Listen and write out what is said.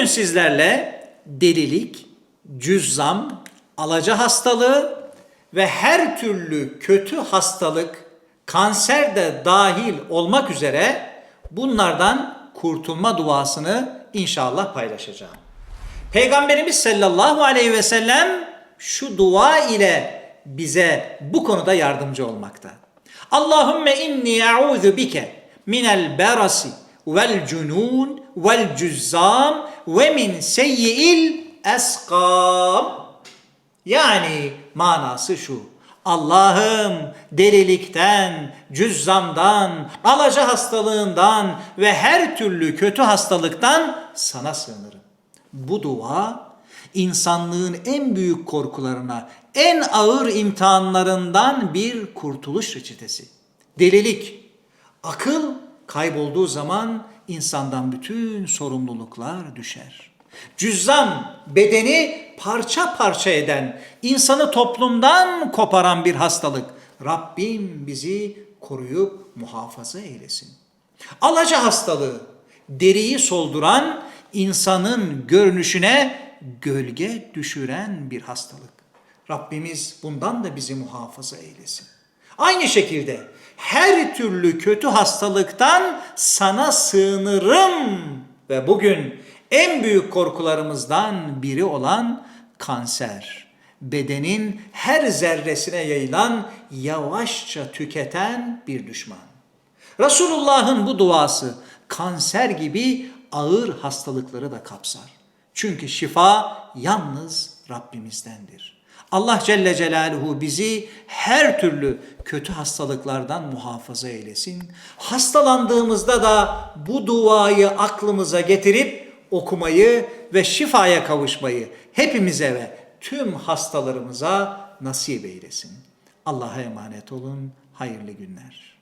Bugün sizlerle delilik, cüzzam, alaca hastalığı ve her türlü kötü hastalık, kanser de dahil olmak üzere bunlardan kurtulma duasını inşallah paylaşacağım. Peygamberimiz sallallahu aleyhi ve sellem şu dua ile bize bu konuda yardımcı olmakta. Allahümme inni e'udhu bike minel berasi vel cunun vel cüzzam ve min seyyi'il eskam. Yani manası şu. Allah'ım delilikten, cüzzamdan, alaca hastalığından ve her türlü kötü hastalıktan sana sığınırım. Bu dua insanlığın en büyük korkularına, en ağır imtihanlarından bir kurtuluş reçetesi. Delilik, akıl kaybolduğu zaman insandan bütün sorumluluklar düşer. Cüzzam bedeni parça parça eden, insanı toplumdan koparan bir hastalık. Rabbim bizi koruyup muhafaza eylesin. Alaca hastalığı, deriyi solduran, insanın görünüşüne gölge düşüren bir hastalık. Rabbimiz bundan da bizi muhafaza eylesin. Aynı şekilde her türlü kötü hastalıktan sana sığınırım ve bugün en büyük korkularımızdan biri olan kanser. Bedenin her zerresine yayılan, yavaşça tüketen bir düşman. Resulullah'ın bu duası kanser gibi ağır hastalıkları da kapsar. Çünkü şifa yalnız Rabbimizdendir. Allah Celle Celaluhu bizi her türlü kötü hastalıklardan muhafaza eylesin. Hastalandığımızda da bu duayı aklımıza getirip okumayı ve şifaya kavuşmayı hepimize ve tüm hastalarımıza nasip eylesin. Allah'a emanet olun. Hayırlı günler.